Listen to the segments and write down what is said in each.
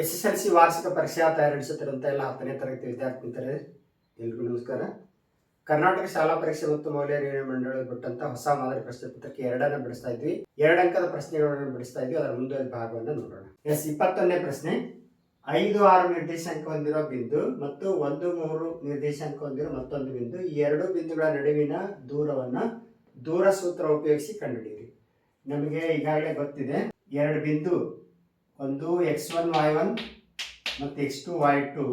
S S L C ವಾರ್ಷಿಕ ಪರೀಕ್ಷಾ ತಯಾರಿಸುತ್ತಿರುವಂಥ ಎಲ್ಲ ಹತ್ತನೇ ತರಗತಿ ವಿದ್ಯಾರ್ಥಿ ಮಿತ್ರರೇ, ಎಲ್ರಿಗೂ ನಮಸ್ಕಾರ. ಕರ್ನಾಟಕ ಶಾಲಾ ಪರೀಕ್ಷೆ ಮತ್ತು ಮೌಲ್ಯ ನಿರ್ಣಯ ಮಂಡಳಿ ಬಿಟ್ಟಂತ ಹೊಸ ಮಾದರಿ ಪ್ರಶ್ನೆ ಪತ್ರಿಕೆ ಎರಡನ್ನ ಬಿಡಿಸ್ತಾ ಇದ್ವಿ. ಎರಡು ಅಂಕದ ಪ್ರಶ್ನೆಗಳನ್ನು ಬಿಡಿಸ್ತಾ ಇದ್ವಿ. ಅದರ ಮುಂದೆ ಭಾಗವನ್ನು ನೋಡೋಣ. ಎಸ್, ಇಪ್ಪತ್ತೊಂದನೇ ಪ್ರಶ್ನೆ. ಐದು, ಆರು ನಿರ್ದೇಶಾಂಕ ಹೊಂದಿರೋ ಬಿಂದು ಮತ್ತು ಒಂದು, ಮೂರು ನಿರ್ದೇಶಾಂಕ ಹೊಂದಿರೋ ಮತ್ತೊಂದು ಬಿಂದು ಈ ಎರಡು ಬಿಂದುಗಳ ನಡುವಿನ ದೂರವನ್ನ ದೂರ ಸೂತ್ರ ಉಪಯೋಗಿಸಿ ಕಂಡುಹಿಡಿಯಿರಿ. ನಮಗೆ ಈಗಾಗಲೇ ಗೊತ್ತಿದೆ, ಎರಡು ಬಿಂದು ಒಂದು ಎಕ್ಸ್ ಒನ್, ವೈ ಒನ್ ಮತ್ತು ಎಕ್ಸ್ ಟು, ವೈ ಟು.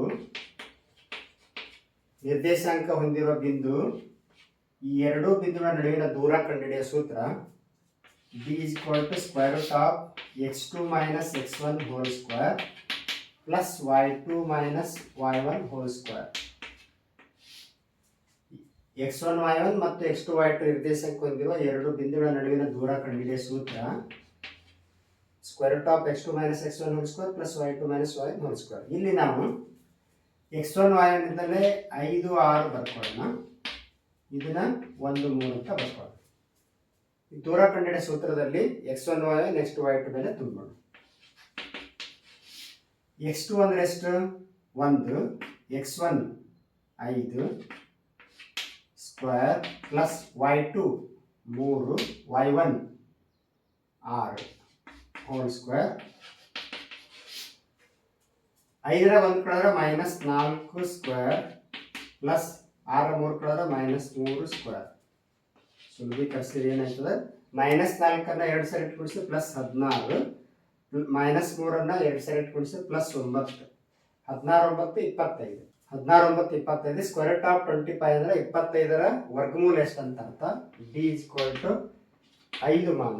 ನಿರ್ದೇಶಾಂಕ ಹೊಂದಿರುವ ಬಿಂದು ಈ ಎರಡೂ ಬಿಂದುಗಳ ನಡುವಿನ ದೂರ ಕಂಡುಹಿಡಿಯ ಸೂತ್ರ B is equal to square root of X two minus X one whole square plus Y two minus Y one whole square X one Y one ಮತ್ತು ಎಕ್ಸ್ ಟು ವೈ ಟು ನಿರ್ದೇಶಕ್ಕೆ ಹೊಂದಿರುವ ಎರಡು ಬಿಂದುಗಳ ನಡುವಿನ ದೂರ ಕಂಡುಹಿಡಿಯ ಸೂತ್ರ square root of X two minus X one whole square plus Y two minus Y whole square ಇಲ್ಲಿ ನಾವು ಎಕ್ಸ್ ಒನ್ ವೈ ಐದು ಆರು ಬರ್ಕೊಳ್ಳೋಣ. ಇದನ್ನ ಒಂದು ಮೂರು ಅಂತ ಬರ್ಕೊಳ್ಳೋಣ. ದೂರ ಕಂಡಿಡ ಸೂತ್ರದಲ್ಲಿ X one Y next Y two ಮೇಲೆ ತುಂಬೋಣ ಎಕ್ಸ್ ಟು ಅಂದ್ರೆ ಎಷ್ಟು? ಒಂದು. ಎಕ್ಸ್ ಒನ್ ಐದು ಸ್ಕ್ವೇರ್ ಪ್ಲಸ್ ವೈ ಟು ಮೂರು ವೈ ಒನ್ ಆರು. ಹೋಲ್ ಸ್ಕ್ವೇರ್ ಐದರ ಒಂದು ಕಳೆದ್ರೆ ಮೈನಸ್ ನಾಲ್ಕು ಸ್ಕ್ವೇರ್ ಪ್ಲಸ್ ಆರ ಮೂರು ಕಳೆದ್ರೆ ಮೈನಸ್ ಮೂರು ಸ್ಕ್ವೇರ್ ಸುಲಭೀಕರಿಸಿದ್ರೆ ಏನಾಯ್ತದೆ? ಮೈನಸ್ ನಾಲ್ಕನ್ನ ಎರಡು ಸರಿ ಇಟ್ಕೊಡಿಸಿ ಪ್ಲಸ್ ಹದಿನಾರು. ಮೈನಸ್ ಮೂರನ್ನು ಎರಡು ಸರಿ ಇಟ್ಕೊಡಿಸಿ ಪ್ಲಸ್ ಒಂಬತ್ತು. ಹದಿನಾರು ಒಂಬತ್ತು ಇಪ್ಪತ್ತೈದು. ಹದಿನಾರು ಒಂಬತ್ತು ಇಪ್ಪತ್ತೈದು ಸ್ಕ್ವೇರ್ ಆಫ್ ಟ್ವೆಂಟಿ ಫೈವ್ ಅಂದ್ರೆ ಇಪ್ಪತ್ತೈದರ ವರ್ಗಮೂಲ ಎಷ್ಟು ಅಂತ ಅರ್ಥ ಡಿ ಇಸ್ ಟು ಐದು ಮಾನ.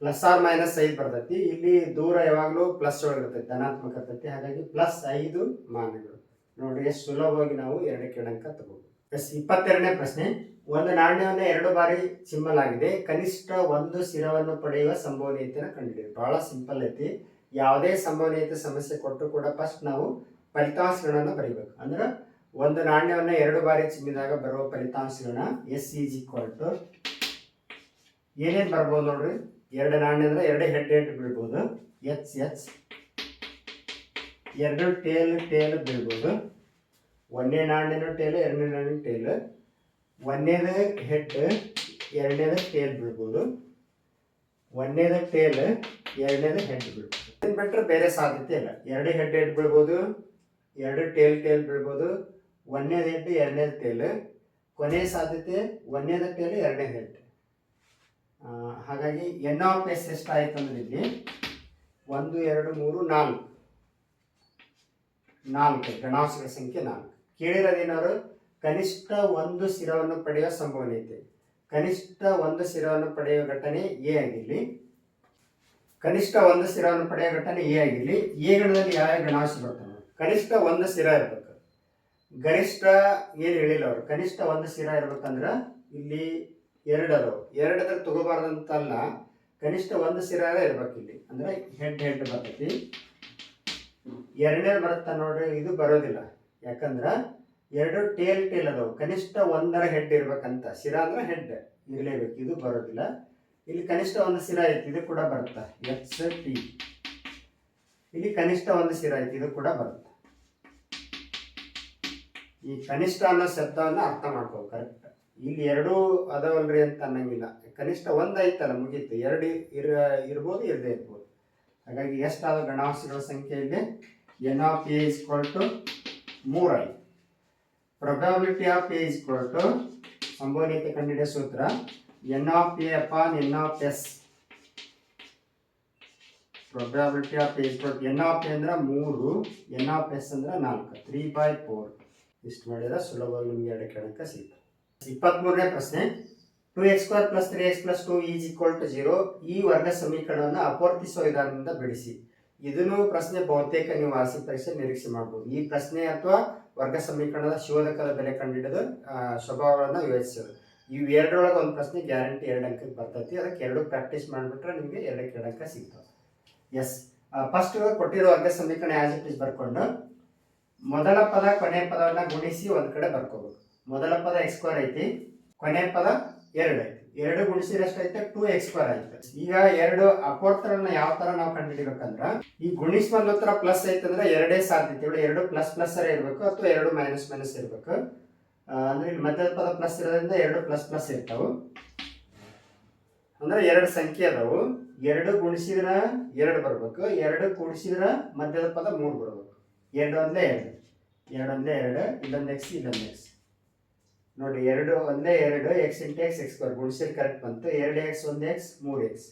ಪ್ಲಸ್ ಆರ್ ಮೈನಸ್ ಐದು ಬರ್ತೈತಿ. ಇಲ್ಲಿ ದೂರ ಯಾವಾಗಲೂ ಪ್ಲಸ್ ಒಳಗಿರ್ತೈತಿ ಧನಾತ್ಮಕ ಇರ್ತೈತಿ ಹಾಗಾಗಿ ಪ್ಲಸ್ ಐದು ಮಾನಗಳು ನೋಡಿ ಎಷ್ಟು ಸುಲಭವಾಗಿ ನಾವು ಎರಡು ಅಂಕ ತಗೋಬಹುದು ಎಸ್, ಇಪ್ಪತ್ತೆರಡನೇ ಪ್ರಶ್ನೆ. ಒಂದು ನಾಣ್ಯವನ್ನು ಎರಡು ಬಾರಿ ಚಿಮ್ಮಲಾಗಿದೆ ಕನಿಷ್ಠ ಒಂದು ಸ್ಥಿರವನ್ನು ಪಡೆಯುವ ಸಂಭವನೀಯತೆಯನ್ನು ಕಂಡುಹಿಡಿಯಿರಿ ಬಹಳ ಸಿಂಪಲ್ ಐತಿ. ಯಾವುದೇ ಸಂಭವನೀಯತೆ ಸಮಸ್ಯೆ ಕೊಟ್ಟರು ಕೂಡ ಫಸ್ಟ್ ನಾವು ಫಲಿತಾಂಶಗಳನ್ನು ಬರೀಬೇಕು. ಅಂದ್ರೆ ಒಂದು ನಾಣ್ಯವನ್ನು ಎರಡು ಬಾರಿ ಚಿಮ್ಮಿದಾಗ ಬರುವ ಫಲಿತಾಂಶಗಳನ್ನ ಎಸ್ ಇಜಿ ಈಕ್ವಲ್ ಟು ಏನೇನು ಬರ್ಬೋದು ನೋಡ್ರಿ? ಎರಡು ನಾಣ್ಯ ಅಂದ್ರೆ ಎರಡು ಹೆಡ್ ಹೆಡ್ ಬೀಳ್ಬೋದು. H H. ಎರಡು ಟೇಲ್ ಟೇಲ್ ಬೀಳ್ಬೋದು. ಒಂದನೇ ನಾಣ್ಯನ ಟೇಲ್, ಎರಡನೇ ನಾಣ್ಯ ಟೇಲ್. ಒಂದನೇದು ಹೆಡ್, ಎರಡನೇದು ಟೇಲ್ ಬೀಳ್ಬೋದು. ಒಂದನೇದು ಟೇಲ್, ಎರಡನೇದು ಹೆಡ್ ಬೀಳ್ಬೋದು. ಇದನ್ನ ಬಿಟ್ಟರೆ ಬೇರೆ ಸಾಧ್ಯತೆ ಇಲ್ಲ. ಎರಡು ಹೆಡ್ ಹೆಡ್ ಬೀಳ್ಬೋದು, ಎರಡು ಟೇಲ್ ಟೇಲ್ ಬೀಳ್ಬೋದು. ಒಂದನೇದು ಹೆಡ್, ಎರಡನೇದ ಟೇಲ್. ಕೊನೆಯ ಸಾಧ್ಯತೆ ಒಂದನೇದ ಟೇಲ್, ಎರಡನೇ ಹೆಡ್. ಹಾಗಾಗಿ ಎನ್ ಆಫ್ ಎಸ್ ಎಷ್ಟಾಯ್ತು ಅಂದ್ರೆ ಇಲ್ಲಿ ಒಂದು, ಎರಡು, ಮೂರು, ನಾಲ್ಕು. ನಾಲ್ಕು ಗಣಾಂಶಗಳ ಸಂಖ್ಯೆ ನಾಲ್ಕು. ಕೇಳಿರೋದೇನಾದ್ರು? ಕನಿಷ್ಠ ಒಂದು ಸ್ಥಿರವನ್ನು ಪಡೆಯುವ ಸಂಭವನೀಯತೆ ಕನಿಷ್ಠ ಒಂದು ಶಿರವನ್ನು ಪಡೆಯುವ ಘಟನೆ ಎ ಆಗಿರಲಿ. ಕನಿಷ್ಠ ಒಂದು ಶಿರವನ್ನು ಪಡೆಯುವ ಘಟನೆ ಎ ಆಗಿರಲಿ. ಎ ಗಣದಲ್ಲಿ ಯಾವ ಗಣಾಂಶ ಬರ್ತಾನೆ ಕನಿಷ್ಠ ಒಂದು ಶಿರ ಇರ್ಬೇಕು. ಗರಿಷ್ಠ ಏನು ಹೇಳಿಲ್ಲ ಅವರು? ಕನಿಷ್ಠ ಒಂದು ಶಿರ ಇರ್ಬೇಕಂದ್ರೆ ಇಲ್ಲಿ ಎರಡು ಎರಡದ್ರ ತಗೋಬಾರ್ದಂತಲ್ಲ, ಕನಿಷ್ಠ ಒಂದು ಸಿರಾಗ ಇರ್ಬೇಕು ಇಲ್ಲಿ ಅಂದ್ರೆ ಹೆಡ್ ಹೆಡ್ ಬರ್ತೈತಿ. ಎರಡನೇ ಬರುತ್ತ ನೋಡ್ರಿ, ಇದು ಬರೋದಿಲ್ಲ. ಯಾಕಂದ್ರ ಎರಡು ಟೇಲ್ ಟೇಲ್ ಅದಾವು. ಕನಿಷ್ಠ ಒಂದರ ಹೆಡ್ ಇರ್ಬೇಕಂತ. ಶಿರ ಅಂದ್ರೆ ಹೆಡ್ ಇರಲೇಬೇಕು. ಇದು ಬರೋದಿಲ್ಲ. ಇಲ್ಲಿ ಕನಿಷ್ಠ ಒಂದು ಸಿರ ಐತಿ, ಇದು ಕೂಡ ಬರುತ್ತೆ. X T. ಇಲ್ಲಿ ಕನಿಷ್ಠ ಒಂದು ಸಿರ ಐತಿ, ಇದು ಕೂಡ ಬರುತ್ತೆ. ಈ ಕನಿಷ್ಠ ಅನ್ನೋ ಶಬ್ದವನ್ನ ಅರ್ಥ ಮಾಡ್ಕೋ ಕರೆಕ್ಟ್ ಇಲ್ಲಿ ಎರಡೂ ಅದಾವಲ್ರಿ ಅಂತ ಅನ್ನಂಗಿಲ್ಲ. ಕನಿಷ್ಠ ಒಂದು ಐತಲ್ಲ ಮುಗೀತು. ಎರಡು ಇರ, ಇರ್ಬೋದು ಇರದೇ ಇರ್ಬೋದು. ಹಾಗಾಗಿ ಎಷ್ಟಾದ ಗಣಾಂಶಗಳ ಸಂಖ್ಯೆ ಇಲ್ಲಿ N of A is two ಮೂರೈ probability of A is to ಸಂಭವನೀಯತೆ ಕಂಡಿಡಿಯ ಸೂತ್ರ N of A upon N of S probability of A is N of A ಅಂದ್ರೆ ಮೂರು ಎನ್ ಆಫ್ ಎಸ್ ಅಂದ್ರೆ ನಾಲ್ಕು. ತ್ರೀ ಬೈ ಫೋರ್ ಇಷ್ಟು ಮಾಡಿದ್ರೆ ಸುಲಭವಾಗಿ ನಿಮಗೆ ಎರಡು ಕೆಳಕ ಸಿಗ್ತದೆ. ಇಪ್ಪತ್ಮೂರನೇ ಪ್ರಶ್ನೆ. Two X square plus three X plus two is equal to zero ಈ ವರ್ಗ ಸಮೀಕರಣವನ್ನು ಅಪವರ್ತಿಸುವ ವಿಧಾನದಿಂದ ಬಿಡಿಸಿ. ಇದನ್ನು ಪ್ರಶ್ನೆ ಬಹುತೇಕ ನೀವು ವಾರ್ಷಿಕ ಪರೀಕ್ಷೆ ನಿರೀಕ್ಷೆ ಮಾಡಬಹುದು ಈ ಪ್ರಶ್ನೆ ಅಥವಾ ವರ್ಗ ಸಮೀಕರಣದ ಶೋಧಕದ ಬೆಲೆ ಕಂಡುಹಿಡಿದು ಸ್ವಭಾವಗಳನ್ನು ವಿವೇಚಿಸೋದು. ಈ ಎರಡರೊಳಗೆ ಒಂದು ಪ್ರಶ್ನೆ ಗ್ಯಾರಂಟಿ ಎರಡು ಅಂಕಕ್ಕೆ ಬರ್ತೈತಿ. ಅದಕ್ಕೆ ಎರಡು ಪ್ರಾಕ್ಟೀಸ್ ಮಾಡಿಬಿಟ್ರೆ ನಿಮಗೆ ಎರಡಕ್ಕೆ ಎರಡು ಅಂಕ ಸಿಗ್ತವೆ ಎಸ್ ಫಸ್ಟ್ ಕೊಟ್ಟಿರೋ ವರ್ಗ ಸಮೀಕರಣ ಆಸ್ ಇಟ್ ಇಸ್ ಬರ್ಕೊಂಡು, ಮೊದಲ ಪದ ಕೊನೆ ಪದವನ್ನು ಗುಣಿಸಿ ಒಂದು ಕಡೆ ಬರ್ಕೋಬೇಕು. ಮೊದಲ ಪದ ಎಕ್ಸ್ ಸ್ಕ್ವೇರ್ ಐತಿ, ಕೊನೆ ಪದ ಎರಡು ಐತಿ. ಎರಡು ಗುಣಿಸಿದ್ರೆ ಐತೆ ಟೂ ಎಕ್ಸ್ ಸ್ಕ್ವೇರ್ ಆಯ್ತು ಈಗ ಎರಡು ಅಪೋರ್ತರನ್ನ ಯಾವ ತರ ನಾವು ಕಂಡುಹಿಡಿಬೇಕಂದ್ರ, ಈ ಗುಣಿಸ್ಬಂದ ಉತ್ತರ ಪ್ಲಸ್ ಐತಂದ್ರೆ ಎರಡೇ ಸಾಧ್ಯತೆಗಳು ಎರಡು ಪ್ಲಸ್ ಪ್ಲಸ್ ಇರಬೇಕು, ಅಥವಾ ಎರಡು ಮೈನಸ್ ಮೈನಸ್ ಇರಬೇಕು. ಅಂದ್ರೆ ಇಲ್ಲಿ ಮಧ್ಯದ ಪದ ಪ್ಲಸ್ ಇರೋದ್ರಿಂದ ಎರಡು ಪ್ಲಸ್ ಪ್ಲಸ್ ಇರ್ತಾವು. ಅಂದ್ರೆ ಎರಡು ಸಂಖ್ಯೆ ಅದಾವು. ಎರಡು ಗುಣಿಸಿದ್ರ ಎರಡು ಬರ್ಬೇಕು. ಎರಡು ಕೂಡಿಸಿದ್ರ ಮಧ್ಯದ ಪದ ಮೂರು ಬರ್ಬೇಕು. ಎರಡು ಅಂದ್ರೆ ಎರಡು. ಎರಡು ಅಂದ್ರೆ ಎರಡು, ಇಲ್ಲೊಂದು ಎಕ್ಸ್ ಇದೊಂದು ಎಕ್ಸ್ ನೋಡಿ, ಎರಡು, ಒಂದೇ ಎರಡು X into X X square ಗುಣಿಸಿದ್ರೆ correct ಬಂತು. ಎರಡು ಎಕ್ಸ್ ಒಂದು ಎಕ್ಸ್ ಮೂರು ಎಕ್ಸ್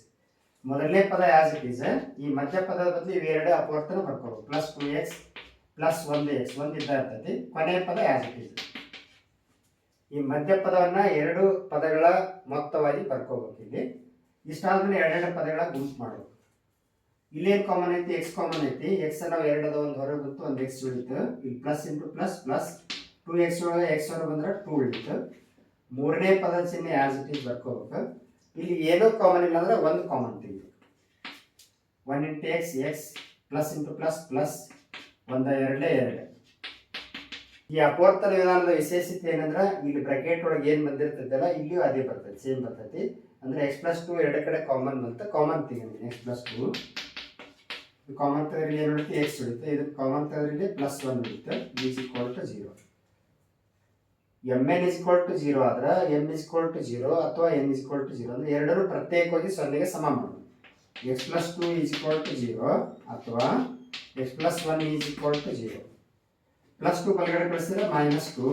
ಮೊದಲನೇ ಪದ ಆಸ್ ಇಟ್ ಈಸ್ ಈ ಮಧ್ಯ ಪದದ ಬದಲು ಇವೆರಡು ಅಪವರ್ತನ ಬರ್ಕೋಬೇಕು ಪ್ಲಸ್ ಟು ಎಕ್ಸ್ ಪ್ಲಸ್ ಒಂದು ಎಕ್ಸ್ ಒಂದು ಇದ್ದ ಇರ್ತೈತಿ. ಕೊನೆಯ ಪದ ಆಸ್ ಇಟ್ ಈಸ್ ಈ ಮಧ್ಯ ಪದವನ್ನ ಎರಡು ಪದಗಳ ಮೊತ್ತವಾಗಿ ಬರ್ಕೋಬೇಕು ಇಲ್ಲಿ. ಇಷ್ಟಾದ್ಮೇಲೆ ಎರಡೆರಡು ಪದಗಳ ಗುಂಪು ಮಾಡಬೇಕು. ಇಲ್ಲೇನು ಕಾಮನ್ ಐತಿ? ಎಕ್ಸ್ ಕಾಮನ್ ಐತಿ. ಎಕ್ಸ್ ನಾವು ಎರಡದ ಒಂದು ಹೊರಗೆ ಬಂತು, ಒಂದು ಎಕ್ಸ್ ಉಳಿತು ಇಲ್ಲಿ plus into plus plus two X ಒಳಗೆ ಎಕ್ಸ್ ಒಳಗೆ ಬಂದ್ರೆ ಟೂ ಉಳಿತು ಮೂರನೇ ಪದ ಚಿಹ್ನೆ ಆಸ್ ಇಟ್ ಈಸ್ ಬರ್ಕೋಬೇಕು. ಇಲ್ಲಿ ಏನೋ ಕಾಮನ್ ಇಲ್ಲ ಅಂದ್ರೆ ಒಂದು ಕಾಮನ್ ತೆಗಿಬೇಕು one into X X plus into plus plus ಒಂದು ಎರಡೇ ಎರಡು. ಈ ಅಪವರ್ತನ ವಿಧಾನದ ವಿಶೇಷತೆ ಏನಂದ್ರೆ ಇಲ್ಲಿ ಬ್ರಾಕೆಟ್ ಒಳಗೆ ಏನು ಬಂದಿರ್ತೈತಲ್ಲ, ಇಲ್ಲಿಯೂ ಅದೇ ಬರ್ತೈತಿ ಸೇಮ್ ಬರ್ತೈತಿ. ಅಂದ್ರೆ ಎಕ್ಸ್ ಪ್ಲಸ್ ಟು ಎರಡು ಕಡೆ ಕಾಮನ್ ಬಂತು ಕಾಮನ್ ತೆಗಿತೀನಿ ಎಕ್ಸ್ ಪ್ಲಸ್ ಟು ಕಾಮನ್ ತೆಗೆದ್ರೆ ಏನು ಉಳಿತು ಎಕ್ಸ್ ಉಳಿತು ಇದು ಕಾಮನ್ ತೆಗೆದ್ರೆ ಪ್ಲಸ್ ಒನ್ ಉಳಿತು is equal to zero M N is equal to zero ಆದ್ರೆ M is equal to zero ಅಥವಾ ಎನ್ ಇಸ್ ಟು ಜೀರೋ ಅಂದ್ರೆ ಎರಡನ್ನು ಪ್ರತ್ಯೇಕವಾಗಿ ಸೊನ್ನೆಗೆ ಸಮ ಮಾಡಿ X plus two is equal to zero ಅಥವಾ X plus one is equal to zero plus two ಬಲಗಡೆ ಕಳಿಸಿದ್ರೆ ಮೈನಸ್ ಟು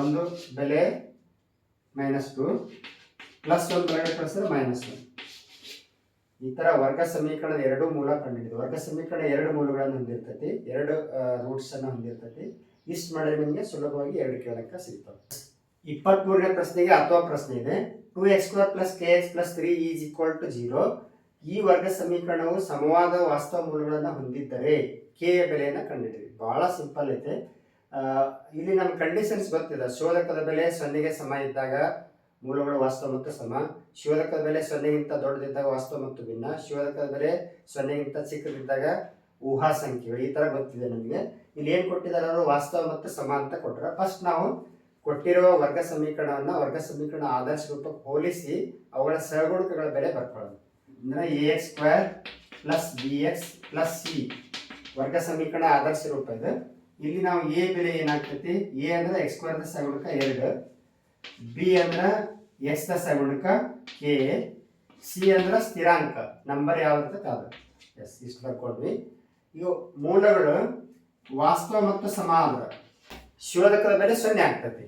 ಒಂದು ಬೆಲೆ ಮೈನಸ್ ಟು ಪ್ಲಸ್ ಒನ್ ಬಲಗಡೆ ಕಳಿಸಿದ್ರೆ ಮೈನಸ್ ಒನ್ ಈ ತರ ವರ್ಗ ಸಮೀಕರಣದ ಎರಡು ಮೂಲ ಕಂಡಿದ್ದು ವರ್ಗ ಸಮೀಕರಣ ಎರಡು ಮೂಲಗಳನ್ನು ಹೊಂದಿರ್ತೈತಿ, ಎರಡು ರೂಟ್ಸನ್ನು ಹೊಂದಿರ್ತೈತಿ. ಇಷ್ಟು ಮಾಡಿದ್ರೆ ನಿಮಗೆ ಸುಲಭವಾಗಿ ಎರಡು ಕೇಳಕ್ಕೆ ಸಿಗ್ತವೆ. ಇಪ್ಪತ್ಮೂರನೇ ಪ್ರಶ್ನೆಗೆ ಅಥವಾ ಪ್ರಶ್ನೆ ಇದೆ. Two x square plus k x plus three is equal to zero. ಈ ವರ್ಗ ಸಮೀಕರಣವು ಸಮವಾದ ವಾಸ್ತವ ಮೂಲಗಳನ್ನು ಹೊಂದಿದ್ದರೆ ಕೆ ಯ ಬೆಲೆಯನ್ನು ಕಂಡುಹಿಡಿಯಿರಿ ಬಹಳ ಸಿಂಪಲ್ ಐತೆ. ಇಲ್ಲಿ ನಮ್ಮ ಕಂಡೀಷನ್ಸ್ ಗೊತ್ತಿದೆ. ಶೋಧಕದ ಬೆಲೆ ಸೊನ್ನೆಗೆ ಸಮ ಇದ್ದಾಗ ಮೂಲಗಳು ವಾಸ್ತವ ಮತ್ತು ಸಮ. ಶೋಧಕದ ಬೆಲೆ ಸೊನ್ನೆಗಿಂತ ದೊಡ್ಡದಿದ್ದಾಗ ವಾಸ್ತವ ಮತ್ತು ಭಿನ್ನ. ಶೋಧಕದ ಬೆಲೆ ಸೊನ್ನೆಗಿಂತ ಚಿಕ್ಕದಿದ್ದಾಗ ಊಹಾ ಸಂಖ್ಯೆಗಳು, ಈ ಥರ ಗೊತ್ತಿದೆ ನಮಗೆ. ಇಲ್ಲಿ ಏನು ಕೊಟ್ಟಿದ್ದಾರೆ ಅವರು ವಾಸ್ತವ ಮತ್ತು ಸಮಾನತೆ ಕೊಟ್ಟರೆ ಫಸ್ಟ್ ನಾವು ಕೊಟ್ಟಿರುವ ವರ್ಗ ಸಮೀಕರಣವನ್ನ ವರ್ಗ ಸಮೀಕರಣ ಆದರ್ಶ ರೂಪಕ್ಕೆ ಹೋಲಿಸಿ ಅವುಗಳ ಸಹಗುಣಕಗಳ ಬೆಲೆ ಬರ್ಕೊಳ್ಳೋದು ಅಂದ್ರೆ a x square plus b x plus c ವರ್ಗ ಸಮೀಕರಣ ಆದರ್ಶ ರೂಪ ಇದು. ಇಲ್ಲಿ ನಾವು ಎ ಬೆಲೆ ಏನಾಗ್ತೈತಿ? ಎ ಅಂದ್ರೆ ಎಕ್ಸ್ ಸ್ಕ್ವೇರ್ ದ ಸಗುಣಕ ಎರಡು. ಬಿ ಅಂದ್ರೆ ದ ಸಗುಣಕ ಕೆ ಸಿ ಅಂದ್ರೆ ಸ್ಥಿರಾಂಕ. ನಂಬರ್ ಯಾವ್ದು ಅದು ಎಸ್ ಇಷ್ಟು ಬರ್ಕೊಡ್ವಿ. ಇವು ಮೂಲಗಳು ವಾಸ್ತವ ಮತ್ತು ಸಮ ಆದ್ರೆ ಶೋಧಕದ ಬೆಲೆ ಸೊನ್ನೆ ಆಗ್ತೈತಿ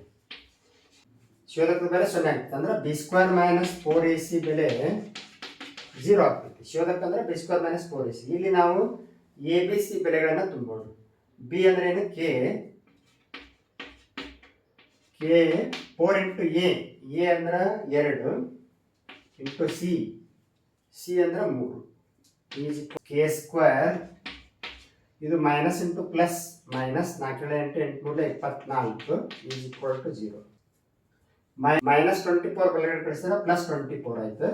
ಶೋಧಕದ ಬೆಲೆ ಸೊನ್ನೆ ಆಗ್ತದೆ ಅಂದ್ರೆ b square minus four a c ಬೆಲೆ ಜೀರೋ ಆಗ್ತೈತಿ ಶೋಧಕ ಅಂದ್ರೆ b square minus four a c ಇಲ್ಲಿ ನಾವು ಎ ಬಿ ಸಿ ಬೆಲೆಗಳನ್ನು ತುಂಬೋದು. ಬಿ ಅಂದ್ರೆ ಏನು? K K four into A A ಅಂದ್ರೆ ಎರಡು ಇಂಟು ಸಿ ಸಿ ಅಂದ್ರೆ ಮೂರು. ಕೆ ಸ್ಕ್ವೇರ್ ಇದು ಮೈನಸ್ ಇಂಟು ಪ್ಲಸ್ ಮೈನಸ್ ನಾಲ್ಕೇಳು ಎಂಟು ಎಂಟು ಮೂರು ಇಪ್ಪತ್ನಾಲ್ಕು is equal to zero minus twenty four ಬಲಗಡೆ ಕಳಿಸಿದ್ರೆ ಪ್ಲಸ್ ಟ್ವೆಂಟಿ ಫೋರ್ ಆಯ್ತು.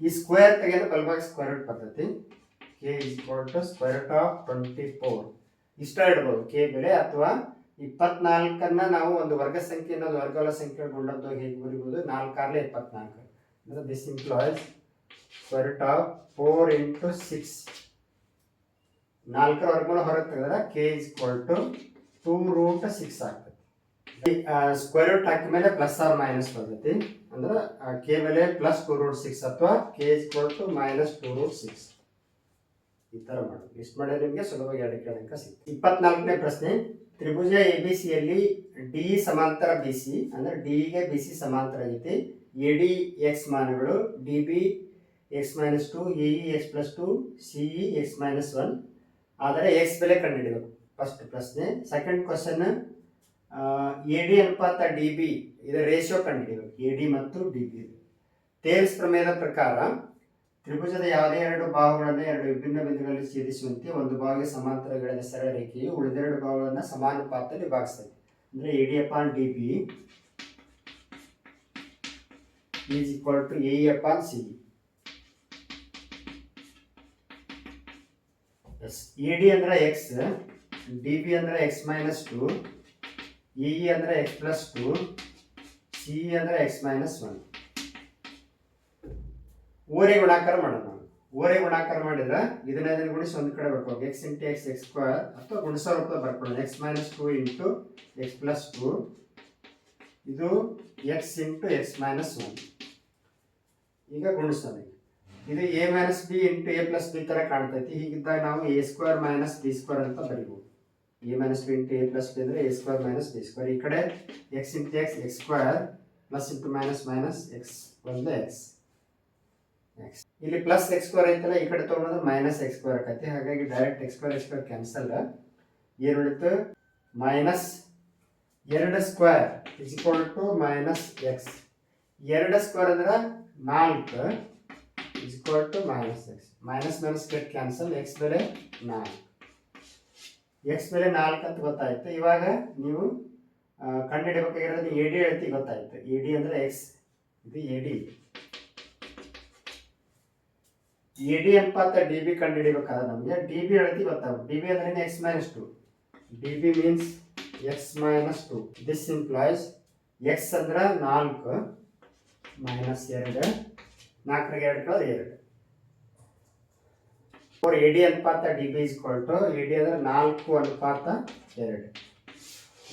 ಈ ಸ್ಕ್ವೇರ್ ತೆಗೆದು ಬಲಭಾಗ ಸ್ಕ್ವೇರ್ ರೂಟ್ ಪದ್ಧತಿ. K equal to square root of twenty four ಇಷ್ಟ ಇಡ್ಬೋದು ಕೆ ಬೆಳೆ ಅಥವಾ ಇಪ್ಪತ್ನಾಲ್ಕನ್ನ ನಾವು ಒಂದು ವರ್ಗ ಸಂಖ್ಯೆ ಅನ್ನೋದು ವರ್ಗಗಳ ಸಂಖ್ಯೆ ಗೊಂಡದ್ದು ಹೇಗೆ ಬರಿಬೋದು ನಾಲ್ಕಾರ್ಲೆ ಇಪ್ಪತ್ನಾಲ್ಕು. ಅಂದರೆ this implies square root of four into six ನಾಲ್ಕರ ವರ್ಗಮೂಲ ಹೊರಗೆ ತೆಗೆದ್ರೆ k is equal to two root six ಆಗ್ತದೆ. ಸ್ಕ್ವೇರ್ ರೂಟ್ ಹಾಕಿದ ಮೇಲೆ ಪ್ಲಸ್ ಆರ್ ಮೈನಸ್ ಬರ್ತೈತಿ. ಅಂದ್ರೆ ಕೆ ಬೆಲೆ ಪ್ಲಸ್ ಟೂ ರೂಟ್ ಸಿಕ್ಸ್ ಅಥವಾ k is equal to minus two root six ಈ ಥರ ಮಾಡೋದು. ಲಿಸ್ಟ್ ಮಾಡಿದ್ರೆ ನಿಮಗೆ ಸುಲಭವಾಗಿ ಎರಡು ಕೇಳಕ್ಕೆ ಸಿಗ್ತದೆ ಇಪ್ಪತ್ನಾಲ್ಕನೇ ಪ್ರಶ್ನೆ. ತ್ರಿಭುಜ ಎ ಬಿ ಸಿಯಲ್ಲಿ ಡಿ ಸಮಾಂತರ ಬಿ ಸಿ ಅಂದ್ರೆ ಡಿಗೆ ಬಿ ಸಿ ಸಮಾಂತರ ಆಗೈತಿ. A D X ಮಾನಗಳು d b x minus two a e x plus two c e x minus one ಆದರೆ ಎಕ್ಸ್ ಬೆಲೆ ಕಂಡುಹಿಡಿಬೇಕು. ಫಸ್ಟ್ ಪ್ರಶ್ನೆ. ಸೆಕೆಂಡ್ ಕ್ವಶನ್ ಎ ಡಿ ಅನುಪಾತ ಡಿ ಬಿ ಇದರ ರೇಷಿಯೋ ಕಂಡುಹಿಡಿಬೇಕು. ಎ ಡಿ ಮತ್ತು ಡಿ ಬಿ ತೇಲ್ಸ್ ಪ್ರಮೇಯದ ಪ್ರಕಾರ, ತ್ರಿಭುಜದ ಯಾವುದೇ ಎರಡು ಬಾಹುಗಳನ್ನು ಎರಡು ವಿಭಿನ್ನ ಬಿಂದುಗಳಲ್ಲಿ ಛೇದಿಸುವಂತೆ ಒಂದು ಭಾಗ ಸಮಾಂತರ ಗೆಳೆದ ಸರಳ ರೇಖೆಯು ಉಳಿದೆರಡು ಭಾಗಗಳನ್ನು ಸಮಾನುಪಾತದಲ್ಲಿ ಭಾಗಿಸ್ತದೆ ಅಂದರೆ a d upon d b is equal to a upon c e d ಅಂದ್ರೆ ಎಕ್ಸ್ ಡಿ ಬಿ ಅಂದ್ರೆ ಎಕ್ಸ್ ಮೈನಸ್ ಟು ಇ ಅಂದ್ರೆ ಎಕ್ಸ್ ಪ್ಲಸ್ ಟು ಸಿ ಅಂದರೆ ಎಕ್ಸ್ ಮೈನಸ್ ಒನ್ ಓರೆ ಗುಣಾಕಾರ ಮಾಡೋಣ ಓರೆ ಗುಣಾಕಾರ ಮಾಡಿದ್ರೆ ಇದನ್ನ ಇದನ್ನ ಗುಣಿಸಿ ಒಂದು ಕಡೆ ಬರ್ಕೋಬೇಕು x into x x square ಅಥವಾ ಗುಣಿಸೋ ರೂಪದ ಬರ್ಕೊಳ್ಳೋಣ x minus two into x plus two ಇದು x into x minus one ಈಗ ಗುಣಿಸೋಣ. ಇದು a minus b into a plus b ತರ ಕಾಣ್ತೈತಿ. ಹೀಗಿದ್ದಾಗ ನಾವು a square minus b square ಅಂತ ಬರಿಬೋದು. A minus b into a plus b ಅಂದ್ರೆ a square minus b square ಈ ಕಡೆ x into x x square plus into minus minus x ಒಂದು ಎಕ್ಸ್ ಎಕ್ಸ್ ಇಲ್ಲಿ ಪ್ಲಸ್ ಎಕ್ಸ್ ಸ್ಕ್ವೇರ್ ಐತಲ್ಲ, ಈ ಕಡೆ ತೊಗೊಂಡ್ರೆ ಮೈನಸ್ ಎಕ್ಸ್ ಸ್ಕ್ವೇರ್ ಆಕೈತಿ. ಹಾಗಾಗಿ direct x square x square cancel ಏನು ಉಳಿತು ಮೈನಸ್ ಎರಡು square is equal to minus x ಎರಡು ಸ್ಕ್ವೇರ್ ಅಂದ್ರೆ ನಾಲ್ಕು. Is equal to minus x minus minus get cancel x ಬೆಲೆ ನಾಲ್ಕು. ಎಕ್ಸ್ ಬೆಲೆ ನಾಲ್ಕು ಅಂತ ಗೊತ್ತಾಯ್ತು. ಇವಾಗ ನೀವು ಕಂಡುಹಿಡಬೇಕಾಗಿರೋದು ಎ ಡಿ ಹೇಳ್ತಿ ಗೊತ್ತಾಯ್ತು. ಎ ಡಿ ಅಂದರೆ ಎಕ್ಸ್ ಇದು ಎ ಡಿ ಎ ಡಿ ಅಂತ ಡಿ ಬಿ ಕಂಡುಹಿಡಿಬೇಕಾದ್ರೆ ನಮಗೆ. ಡಿ ಬಿ ಹೇಳ್ತಿ ಗೊತ್ತಾಗುತ್ತೆ ಡಿ ಬಿ ಅಂದ್ರೆ x minus two d b means x minus two this implies x ಅಂದ್ರೆ ನಾಲ್ಕು ಮೈನಸ್ ಎರಡು. ನಾಲ್ಕರಿಗೆ ಎರಡು ಕಳೆದ ಎರಡು. ಫೋರ್ ಎ ಡಿ ಅನುಪಾತ d b is to a d ಅಂದರೆ ನಾಲ್ಕು ಅನುಪಾತ ಎರಡು.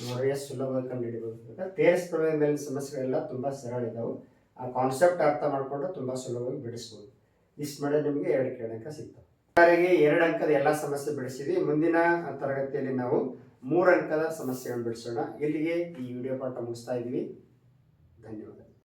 ನೋಡ್ರಿ ಎಷ್ಟು ಸುಲಭವಾಗಿ ಕಂಡುಹಿಡಿಬೇಕು. ತೇರಿಸ್ ಪ್ರಮೇಯ ಮೇಲಿನ ಸಮಸ್ಯೆಗಳೆಲ್ಲ ತುಂಬ ಸರಳ ಇದ್ದಾವೆ ಆ ಕಾನ್ಸೆಪ್ಟ್ ಅರ್ಥ ಮಾಡಿಕೊಂಡು ತುಂಬ ಸುಲಭವಾಗಿ ಬಿಡಿಸ್ಬೋದು. ಇಷ್ಟು ಮಾಡಿದ್ರೆ ನಿಮಗೆ ಎರಡು ಅಂಕ ಸಿಗ್ತವೆ ಇವರಿಗೆ ಎರಡು ಅಂಕದ ಎಲ್ಲ ಸಮಸ್ಯೆ ಬಿಡಿಸಿದ್ವಿ, ಮುಂದಿನ ತರಗತಿಯಲ್ಲಿ ನಾವು ಮೂರು ಅಂಕದ ಸಮಸ್ಯೆಗಳನ್ನು ಬಿಡಿಸೋಣ. ಇಲ್ಲಿಗೆ ಈ ವಿಡಿಯೋ ಪಾಠ ಮುಗಿಸ್ತಾ ಇದ್ದೀವಿ. ಧನ್ಯವಾದ.